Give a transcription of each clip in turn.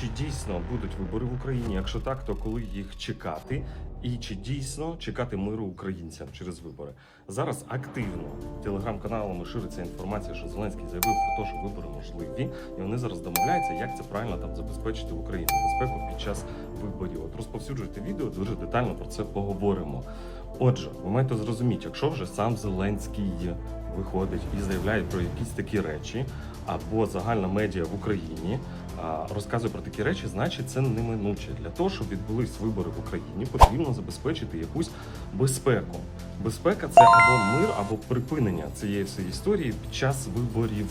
чи дійсно будуть вибори в Україні? Якщо так, то коли їх чекати? І чи дійсно чекати миру українцям через вибори? Зараз активно телеграм-каналами шириться інформація, що Зеленський заявив про те, що вибори можливі, і вони зараз домовляються, як це правильно там забезпечити в Україні безпеку під час виборів. От розповсюджуйте відео, дуже детально про це поговоримо. Отже, ви маєте зрозуміти, якщо вже сам Зеленський виходить і заявляє про якісь такі речі, або загальна медіа в Україні розказує про такі речі, значить це неминуче. Для того, щоб відбулись вибори в Україні, потрібно забезпечити якусь безпеку. Безпека це або мир, або припинення цієї всієї історії під час виборів.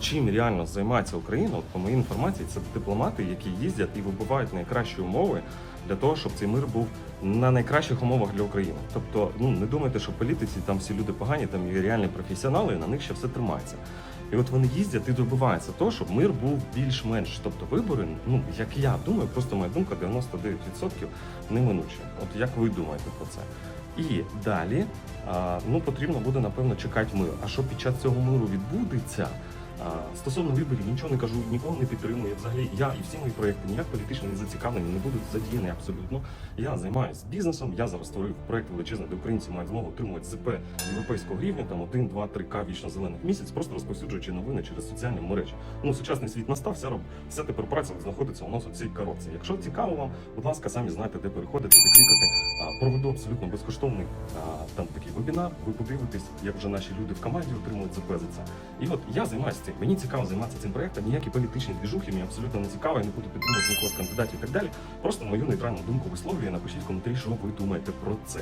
Чим реально займається Україна? От по моїй інформації, це дипломати, які їздять і вибивають найкращі умови для того, щоб цей мир був на найкращих умовах для України. Тобто, ну не думайте, що політиці там всі люди погані, там є реальні професіонали, і на них ще все тримається. І от вони їздять і добиваються того, щоб мир був більш-менш. Тобто вибори, ну як я думаю, просто моя думка 99% неминуче. От як ви думаєте про це? І далі ну потрібно буде напевно чекати мир. А що під час цього миру відбудеться? Стосовно виборів нічого не кажу, нікого не підтримую. Взагалі я і всі мої проекти ніяк політично не зацікавлені, не будуть задіяні абсолютно. Я займаюся бізнесом. Я зараз створив проект величезний, де українці мають змогу отримувати ЗП європейського рівня, там 1, 2, 3 к вічно зелених місяць, просто розповсюджуючи новини через соціальні мережі. Ну сучасний світ настав, вся роб- вся тепер праця знаходиться у нас у цій коробці. Якщо цікаво вам, будь ласка, самі знаєте, де переходити, де клікати. Проведу абсолютно безкоштовний там такий вебінар. Ви подивитесь, як вже наші люди в команді отримують ЗП за це. І от я займаюся цим. Мені цікаво займатися цим проектом. Ніякі політичні двіжухи мені абсолютно не цікаво. Я не буду підтримувати нікого з кандидатів і так далі. Просто мою нейтральну думку висловлюю. Напишіть в коментарі, що ви думаєте про це.